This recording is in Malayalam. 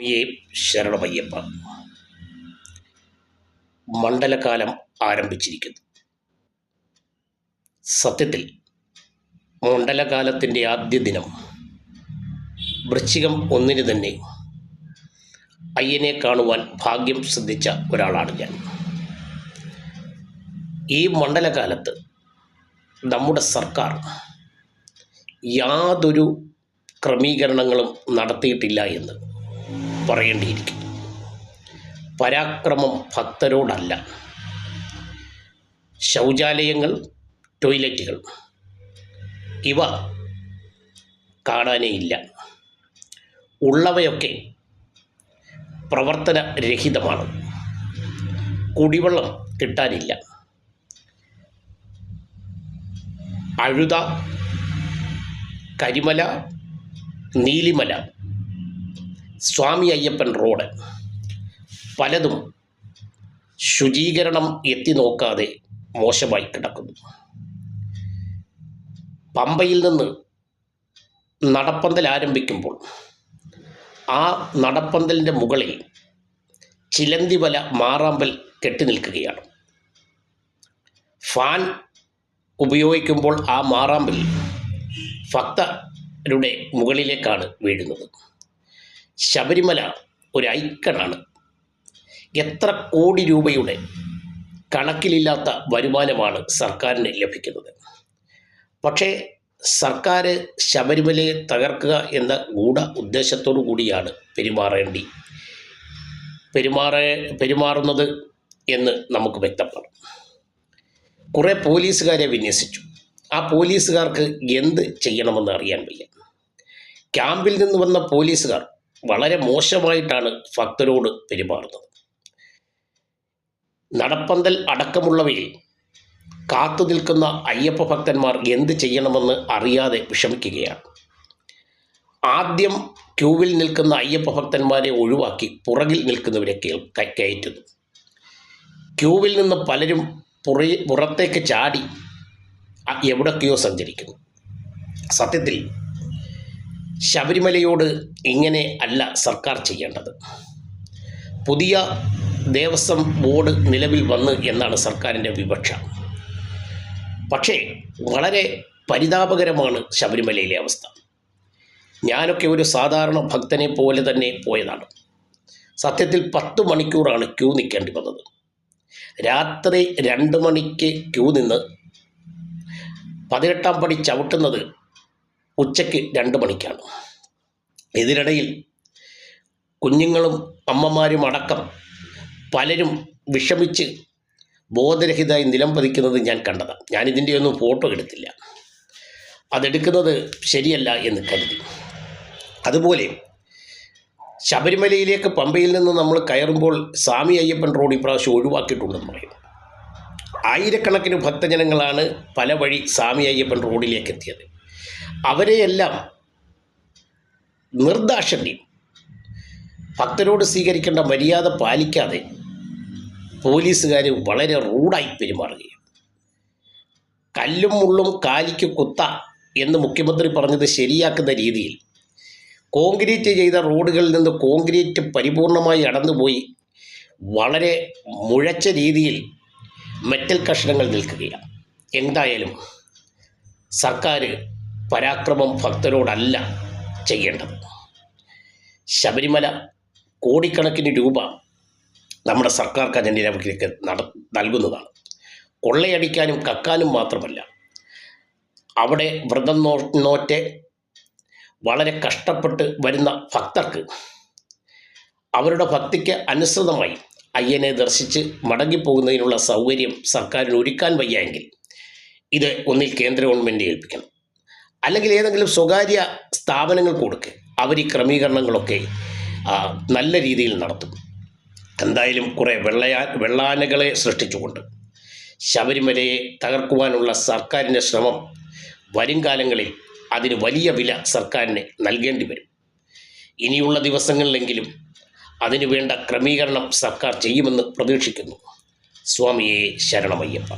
എ ശരണമയ്യപ്പ മണ്ഡലകാലം ആരംഭിച്ചിരിക്കുന്നു. സത്യത്തിൽ മണ്ഡലകാലത്തിന്റെ ആദ്യ ദിനം വൃശ്ചികം ഒന്നിന് തന്നെ അയ്യനെ കാണുവാൻ ഭാഗ്യം ശ്രദ്ധിച്ച ഒരാളാണ് ഞാൻ. ഈ മണ്ഡലകാലത്ത് നമ്മുടെ സർക്കാർ യാതൊരു ക്രമീകരണങ്ങളും നടത്തിയിട്ടില്ല എന്ന് പറയേണ്ടിയിരിക്കുന്നു. പരാക്രമം ഭക്തരോടല്ല. ശൗചാലയങ്ങൾ ടോയ്ലറ്റുകൾ ഇവ കാണാനേ ഇല്ല ഉള്ളവയൊക്കെ പ്രവർത്തനരഹിതമാണ്. കുടിവെള്ളം കിട്ടാനില്ല. അഴുത കരിമല നീലിമല സ്വാമി അയ്യപ്പൻ റോഡ്. പലതും ശുചീകരണം എത്തി നോക്കാതെ മോശമായി കിടക്കുന്നു. പമ്പയിൽ നിന്ന് നടപ്പന്തൽ ആരംഭിക്കുമ്പോൾ ആ നടപ്പന്തലിന്റെ മുകളിൽ ചിലന്തി വല മാറാമ്പൽ കെട്ടി നിൽക്കുകയാണ്. ഫാൻ ഉപയോഗിക്കുമ്പോൾ ആ മാറാമ്പൽ ഭക്തരുടെ മുകളിലേക്കാണ് വീഴുന്നത്. ശബരിമല ഒരു ഐക്കണാണ്. എത്ര കോടി രൂപയുടെ കണക്കിലില്ലാത്ത വരുമാനമാണ് സർക്കാരിന് ലഭിക്കുന്നത്. പക്ഷേ സർക്കാർ ശബരിമലയെ തകർക്കുക എന്ന ഗൂഢ ഉദ്ദേശത്തോടു കൂടിയാണ് പെരുമാറേണ്ടി. പെരുമാറ പെരുമാറുന്നത് എന്ന് നമുക്ക് വ്യക്തമാണ്. കുറേ പോലീസുകാരെ വിന്യസിച്ചു. ആ പോലീസുകാർക്ക് എന്ത് ചെയ്യണമെന്ന് അറിയാൻ വയ്യ. ക്യാമ്പിൽ നിന്ന് വന്ന പോലീസുകാർ വളരെ മോശമായിട്ടാണ് ഭക്തരോട് പെരുമാറുന്നത്. നടപ്പന്തൽ അടക്കമുള്ളവയിൽ കാത്തു നിൽക്കുന്ന അയ്യപ്പ ഭക്തന്മാർ എന്ത് ചെയ്യണമെന്ന് അറിയാതെ വിഷമിക്കുകയാണ്. ആദ്യം ക്യൂവിൽ നിൽക്കുന്ന അയ്യപ്പ ഭക്തന്മാരെ ഒഴിവാക്കി പുറകിൽ നിൽക്കുന്നവരെ കയറ്റുന്നു. ക്യൂവിൽ നിന്ന് പലരും പുറ പുറത്തേക്ക് ചാടി എവിടൊക്കെയോ സഞ്ചരിക്കുന്നു. സത്യത്തിൽ ശബരിമലയോട് ഇങ്ങനെ അല്ല സർക്കാർ ചെയ്യേണ്ടത്. പുതിയ ദേവസ്വം ബോർഡ് നിലവിൽ വന്ന് എന്നാണ് സർക്കാരിന്റെ വിവക്ഷ. പക്ഷേ വളരെ പരിതാപകരമാണ് ശബരിമലയിലെ അവസ്ഥ. ഞാനൊക്കെ ഒരു സാധാരണ ഭക്തനെ പോലെ തന്നെ പോയതാണ്. സത്യത്തിൽ പത്ത് മണിക്കൂറാണ് ക്യൂ നിൽക്കേണ്ടി വന്നത്. രാത്രി രണ്ട് മണിക്ക് ക്യൂ നിന്ന് പതിനെട്ടാം പടി ചവിട്ടുന്നത് ഉച്ചയ്ക്ക് രണ്ട് മണിക്കാണ്. ഇതിനിടയിൽ കുഞ്ഞുങ്ങളും അമ്മമാരും അടക്കം പലരും വിഷമിച്ച് ബോധരഹിതമായി നിലം പതിക്കുന്നത് ഞാൻ കണ്ടതാണ്. ഞാനിതിന്റെ ഒന്നും ഫോട്ടോ എടുത്തില്ല. അതെടുക്കുന്നത് ശരിയല്ല എന്ന് കരുതി. അതുപോലെ ശബരിമലയിലേക്ക് പമ്പയിൽ നിന്ന് നമ്മൾ കയറുമ്പോൾ സ്വാമി അയ്യപ്പൻ റോഡ് ഇപ്രാവശ്യം ഒഴിവാക്കിയിട്ടുണ്ടെന്ന് പറയും. ആയിരക്കണക്കിന് ഭക്തജനങ്ങളാണ് പല വഴി സ്വാമി അയ്യപ്പൻ റോഡിലേക്ക് എത്തിയത്. അവരെയെല്ലാം നിർദാക്ഷണ്യം. ഭക്തരോട് സ്വീകരിക്കേണ്ട മര്യാദ പാലിക്കാതെ പോലീസുകാർ വളരെ റൂഡായി പെരുമാറുകയാണ്. കല്ലും മുള്ളും കാലിക്ക് കുത്ത എന്ന് മുഖ്യമന്ത്രി പറഞ്ഞത് ശരിയാക്കുന്ന രീതിയിൽ കോൺക്രീറ്റ് ചെയ്ത റോഡുകളിൽ നിന്ന് കോൺക്രീറ്റ് പരിപൂർണമായി അടന്നുപോയി വളരെ മുഴച്ച രീതിയിൽ മെറ്റൽ കഷ്ണങ്ങൾ നിൽക്കുകയാണ്. എന്തായാലും സർക്കാർ പരാക്രമം ഭക്തരോടല്ല ചെയ്യേണ്ടത്. ശബരിമല കോടിക്കണക്കിന് രൂപ നമ്മുടെ സർക്കാർ ഖജനാവിലേക്ക് നട നൽകുന്നതാണ്. കൊള്ളയടിക്കാനും കക്കാനും മാത്രമല്ല അവിടെ വ്രതം നോ നോറ്റ് വളരെ കഷ്ടപ്പെട്ട് വരുന്ന ഭക്തർക്ക് അവരുടെ ഭക്തിക്ക് അനുസൃതമായി അയ്യനെ ദർശിച്ച് മടങ്ങിപ്പോകുന്നതിനുള്ള സൗകര്യം സർക്കാരിന് ഒരുക്കാൻ വയ്യെങ്കിൽ ഇത് ഒന്നിൽ കേന്ദ്ര ഗവൺമെന്റ് ഏൽപ്പിക്കണം. അല്ലെങ്കിൽ ഏതെങ്കിലും സ്വകാര്യ സ്ഥാപനങ്ങൾ കൊടുക്കുക അവർ ഈ ക്രമീകരണങ്ങളൊക്കെ നല്ല രീതിയിൽ നടത്തും. എന്തായാലും കുറേ വെള്ളയാ വെള്ളാനകളെ സൃഷ്ടിച്ചുകൊണ്ട് ശബരിമലയെ തകർക്കുവാനുള്ള സർക്കാരിന്റെ ശ്രമം വരും കാലങ്ങളിൽ അതിന് വലിയ വില സർക്കാരിന് നൽകേണ്ടി വരും. ഇനിയുള്ള ദിവസങ്ങളിലെങ്കിലും അതിനു വേണ്ട ക്രമീകരണം സർക്കാർ ചെയ്യുമെന്ന് പ്രതീക്ഷിക്കുന്നു. സ്വാമിയെ ശരണമയ്യപ്പ.